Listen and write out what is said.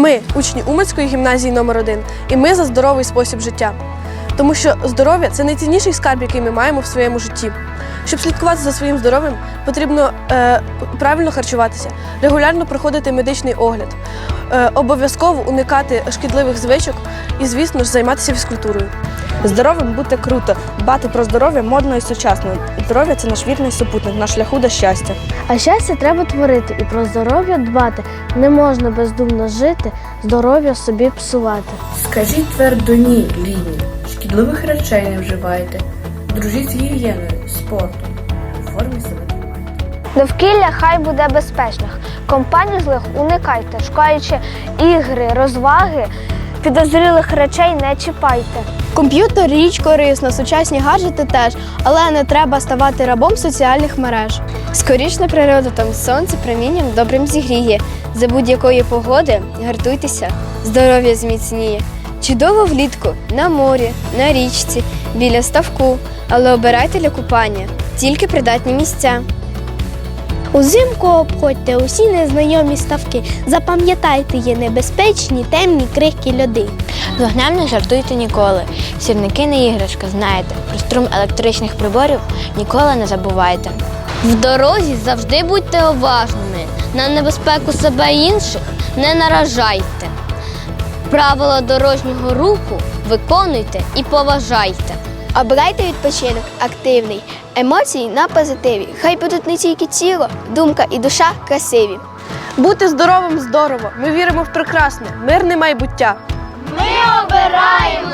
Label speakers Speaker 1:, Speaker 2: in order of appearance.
Speaker 1: Ми учні Уманської гімназії номер 1 і ми за здоровий спосіб життя. Тому що здоров'я це найцінніший скарб, який ми маємо в своєму житті. Щоб слідкувати за своїм здоров'ям, потрібно е, правильно харчуватися, регулярно проходити медичний огляд, е, обов'язково уникати шкідливих звичок і, звісно ж, займатися фізкультурою.
Speaker 2: Здоровим бути круто, дбати про здоров'я модно і сучасно. Здоров'я це наш вірний супутник на шляху до щастя.
Speaker 3: А щастя треба творити і про здоров'я дбати. Не можна бездумно жити, здоров'я собі псувати.
Speaker 4: Скажіть твердо ні, лінії. Шкідливих речей не вживайте. Дружіть з гігієною, спортом. У формі себе тримайте.
Speaker 3: Довкілля хай буде безпечних. Компаній злих уникайте, шукаючи ігри, розваги, підозрілих речей не чіпайте.
Speaker 5: Комп'ютер річ корисна, сучасні гаджети теж, але не треба ставати рабом соціальних мереж. Скорічна природа там сонце промінням добрим зігріє. За будь-якої погоди гартуйтеся, здоров'я зміцніє. Чудово влітку на морі, на річці, біля ставку, але обирайте для купання тільки придатні місця.
Speaker 6: Узимку обходьте усі незнайомі ставки. Запам'ятайте, є небезпечні темні крихкі льоди.
Speaker 7: З вогнем не жартуйте ніколи. Сірники не іграшка, знаєте. Про струм електричних приборів ніколи не забувайте.
Speaker 8: В дорозі завжди будьте уважними. На небезпеку себе і інших не наражайте. Правила дорожнього руху виконуйте і поважайте.
Speaker 6: Обирайте відпочинок активний, емоції на позитиві. Хай будуть не тільки тіло, думка і душа красиві.
Speaker 1: Бути здоровим здорово. Ми віримо в прекрасне, мирне майбуття.
Speaker 8: Ми обираємо.